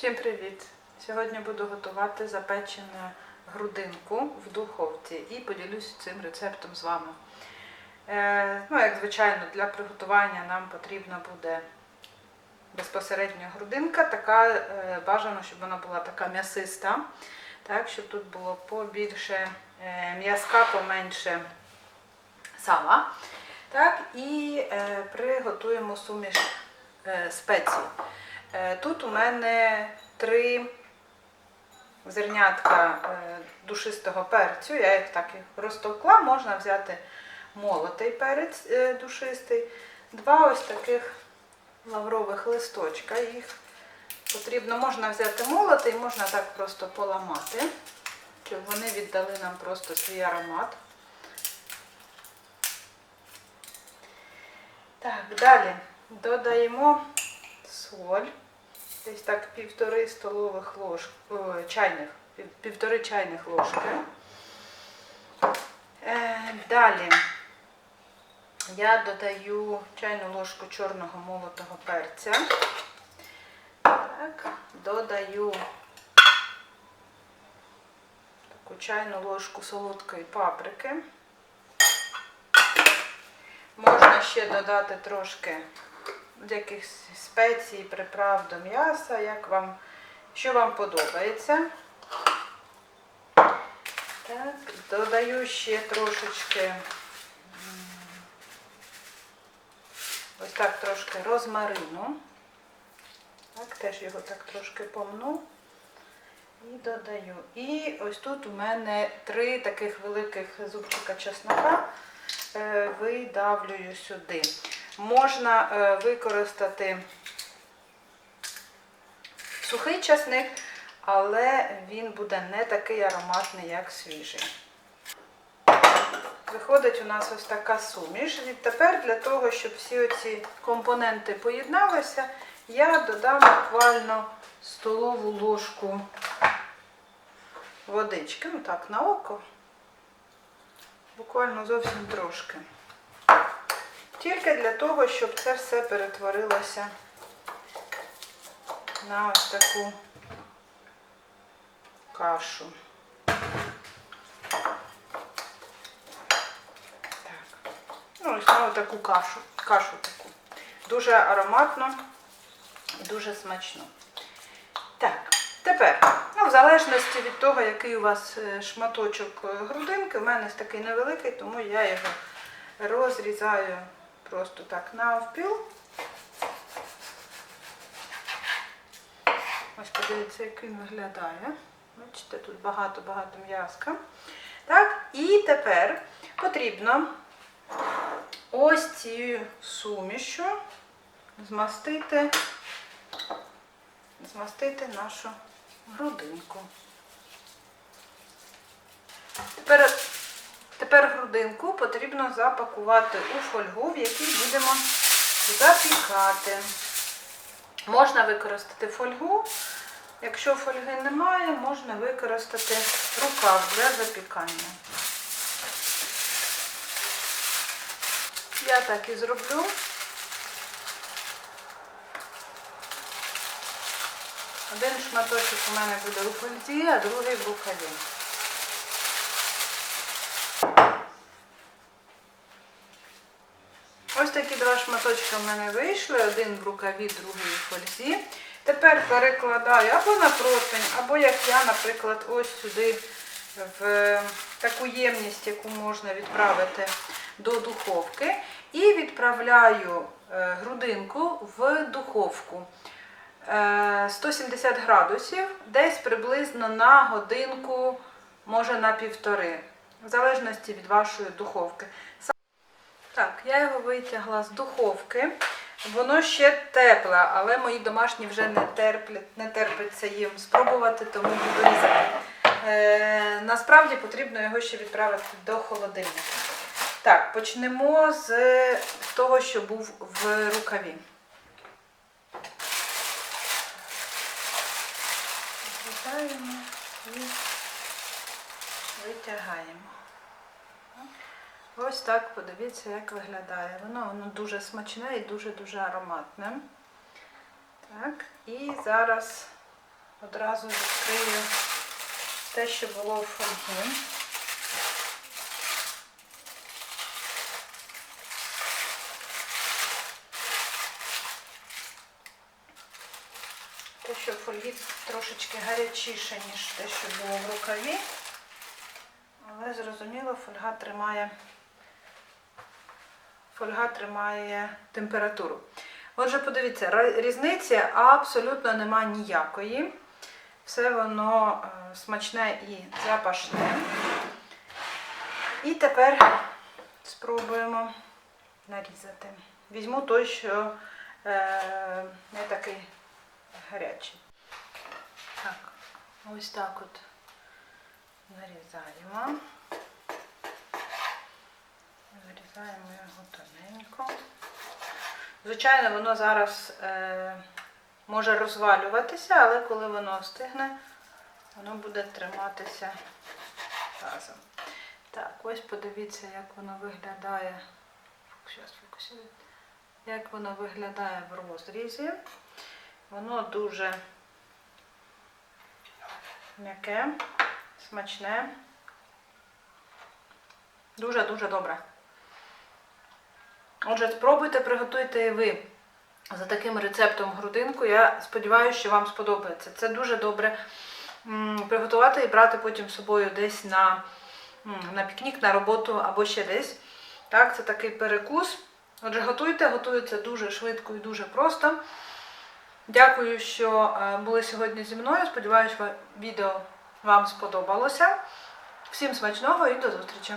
Всім привіт! Сьогодні буду готувати запечену грудинку в духовці і поділюсь цим рецептом з вами. Е, ну, як звичайно, для приготування нам потрібна буде безпосередньо грудинка, така е, бажано, щоб вона була така м'ясиста, так, щоб тут було побільше е, м'язка, поменше сала. Так, і е, приготуємо суміш е, спецій. Е, Тут у мене три зернятка е, душистого перцю. Я їх так розтовкла. Можна взяти молотий перець е, душистий. Два ось таких лаврових листочка. Їх потрібно можна взяти молотий, можна так просто поламати, щоб вони віддали нам просто свій аромат. Так, далі додаємо соль. Десь так півтори столових ложки, чайних, півтори чайних ложки. Е, далі я додаю чайну ложку чорного молотого перця. Так, додаю таку чайну ложку солодкої паприки. Можна ще додати трошки якихось спецій, приправ до м'яса, як вам, що вам подобається. Так, додаю ще трошечки ось так трошки розмарину. Так, теж його так трошки помну. І додаю. І ось тут у мене три таких великих зубчика чеснока е, видавлюю сюди. Можна е, використати сухий часник, але він буде не такий ароматний, як свіжий. Виходить у нас ось така суміш. І тепер для того, щоб всі оці компоненти поєдналися, я додам буквально столову ложку водички, ну так, на око, буквально зовсім трошки. Тільки для того, щоб це все перетворилося на ось таку кашу. Так. Ну, ось на таку кашу. Кашу таку. Дуже ароматно і дуже смачно. Так, тепер, ну, в залежності від того, який у вас е, шматочок е, грудинки, у мене такий невеликий, тому я його розрізаю просто так навпіл. Ось подивіться, як він виглядає. Бачите, тут багато-багато м'язка. Так, і тепер потрібно ось цією сумішю змастити, змастити нашу грудинку. Тепер Тепер грудинку потрібно запакувати у фольгу, в якій будемо запікати. Можна використати фольгу. Якщо фольги немає, можна використати рукав для запікання. Я так і зроблю. Один шматочок у мене буде у фользі, а другий в рукаві. Ось такі два шматочки в мене вийшли, один в рукаві, другий у фользі. Тепер перекладаю або на противень, або як я, наприклад, ось сюди в таку ємність, яку можна відправити до духовки. І відправляю е, грудинку в духовку. Е, 170 градусів, десь приблизно на годинку, може на півтори, в залежності від вашої духовки. Так, я його витягла з духовки. Воно ще тепле, але мої домашні вже не терплять, не терпиться їм спробувати, тому буду різати. Е, насправді потрібно його ще відправити до холодильника. Так, почнемо з того, що був в рукаві. Розгортаємо і витягаємо. Ось так подивіться, як виглядає. Воно, воно дуже смачне і дуже-дуже ароматне. Так, і зараз одразу відкрию те, що було в фольгі. Те, що в фольгі трошечки гарячіше, ніж те, що було в рукаві. Але зрозуміло, фольга тримає, фольга тримає температуру. Отже, подивіться, різниці абсолютно нема ніякої. Все воно е, смачне і запашне. І тепер спробуємо нарізати. Візьму той, що е, не такий гарячий. Так, ось так от нарізаємо. Вирізаємо його тоненько. Звичайно, воно зараз е, може розвалюватися, але коли воно остигне, воно буде триматися разом. Так, ось подивіться, як воно виглядає. Як воно виглядає в розрізі. Воно дуже м'яке, смачне. Дуже-дуже добре. Отже, спробуйте, приготуйте і ви за таким рецептом грудинку. Я сподіваюся, що вам сподобається. Це дуже добре приготувати і брати потім з собою десь на, на пікнік, на роботу або ще десь. Так, це такий перекус. Отже, готуйте, готується дуже швидко і дуже просто. Дякую, що е, були сьогодні зі мною. Сподіваюсь, відео вам сподобалося. Всім смачного і до зустрічі!